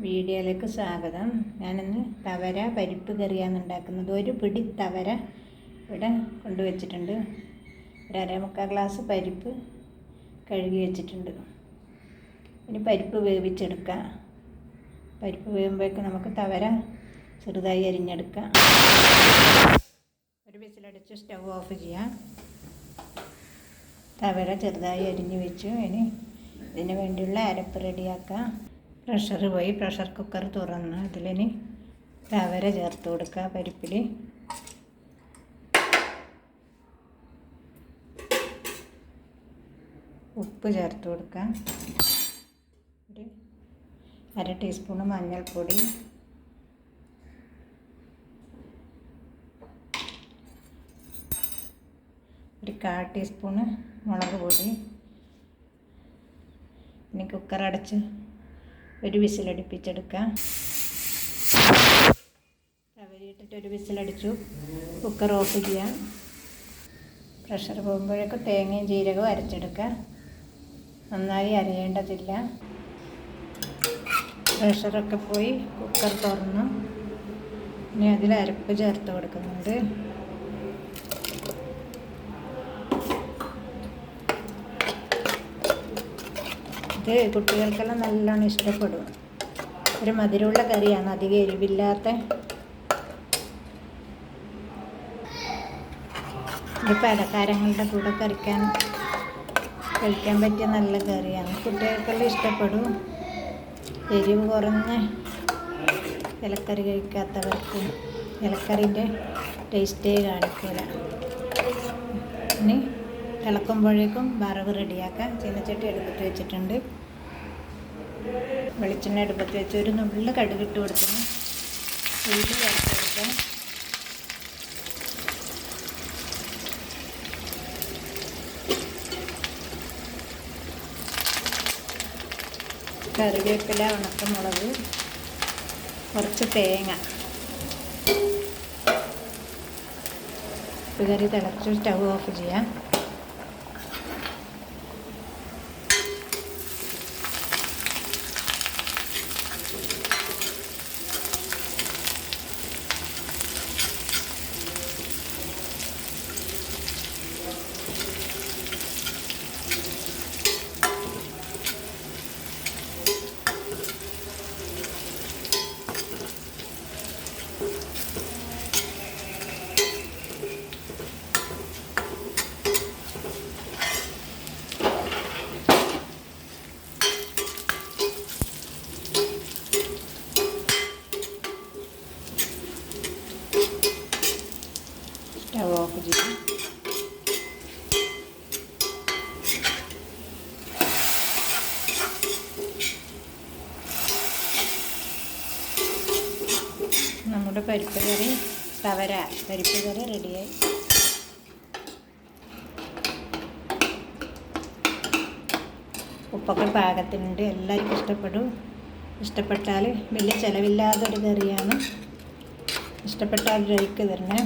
വീഡിയോയിലേക്ക് സ്വാഗതം. ഞാനിന്ന് തവര പരിപ്പ് കറിയാണ് ഉണ്ടാക്കുന്നത്. ഒരു പിടി തവര ഇവിടെ കൊണ്ടുവച്ചിട്ടുണ്ട്. ഒരു അരമുക്കാൽ ഗ്ലാസ് പരിപ്പ് കഴുകി വെച്ചിട്ടുണ്ട്. ഇനി പരിപ്പ് വേവിച്ചെടുക്കാം. പരിപ്പ് വേവുമ്പോഴേക്ക് നമുക്ക് തവര ചെറുതായി അരിഞ്ഞെടുക്കാം. ഒരു വിസിലടിച്ച് സ്റ്റവ് ഓഫ് ചെയ്യാം. തവര ചെറുതായി അരിഞ്ഞു വെച്ചു. ഇനി ഇതിന് വേണ്ടിയുള്ള അരപ്പ് റെഡിയാക്കാം. പ്രഷർ പോയി പ്രഷർ കുക്കർ തുറന്ന് അതിലിന് തവര ചേർത്ത് കൊടുക്കുക പരിപ്പിൽ ഉപ്പ് ചേർത്ത് കൊടുക്കുക. ഒരു അര ടീസ്പൂൺ മഞ്ഞൾപ്പൊടി. ഒരു കാൽ ടീസ്പൂണ് മുളക് പൊടി. ഇനി കുക്കർ അടച്ച് ഒരു വിസിലടിപ്പിച്ചെടുക്കാം തവരിയിട്ടിട്ട് ഒരു വിസിലടിച്ചു. കുക്കർ ഓഫ് ചെയ്യാം പ്രഷർ പോകുമ്പോഴേക്കും തേങ്ങയും ജീരകവും അരച്ചെടുക്കുക. നന്നായി അരയേണ്ടതില്ല. പ്രഷറൊക്കെ പോയി കുക്കർ തുറന്നു. ഇനി അതിൽ അരപ്പ് ചേർത്ത് കൊടുക്കുന്നുണ്ട്. ഇത് കുട്ടികൾക്കെല്ലാം നല്ലോണം ഇഷ്ടപ്പെടും. ഒരു മധുരമുള്ള കറിയാണ് അധികം എരിവില്ലാത്ത. ഇത് പലഹാരങ്ങളുടെ കൂടെ കറിക്കാൻ കഴിക്കാൻ പറ്റിയ നല്ല കറിയാണ്. കുട്ടികൾക്കെല്ലാം ഇഷ്ടപ്പെടും. എരിവ് കുറഞ്ഞ ഇലക്കറി കഴിക്കാത്തവർക്ക് ഇലക്കറിന്റെ ടേസ്റ്റേ കാണിക്കില്ല. ഇനി തിളക്കുമ്പോഴേക്കും വറവ് റെഡിയാക്കാം ചീനച്ചട്ടി എടുത്തിട്ട് വെച്ചിട്ടുണ്ട്. വെളിച്ചെണ്ണ എടുപ്പത്ത് വെച്ച് ഒരു നുള്ളിൽ കടുകിട്ട് കൊടുക്കുന്നു ഉള്ളി ചേർത്ത് കൊടുക്കാം കറിവേപ്പില ഉണക്കമുളക് കുറച്ച് തേങ്ങ. കറി തിളച്ച് സ്റ്റവ് ഓഫ് ചെയ്യാം സ്റ്റവ് ഓഫ് ചെയ്യാം നമ്മുടെ പരിപ്പ് കറി തവര പരിപ്പ് കറി റെഡിയായി. ഉപ്പൊക്കെ പാകത്തിനുണ്ട്. എല്ലാവർക്കും ഇഷ്ടപ്പെടും. ഇഷ്ടപ്പെട്ടാൽ വലിയ ചിലവില്ലാത്തൊരു കറിയാണ്. ഇഷ്ടപ്പെട്ടാൽ കഴിക്ക് തരണേ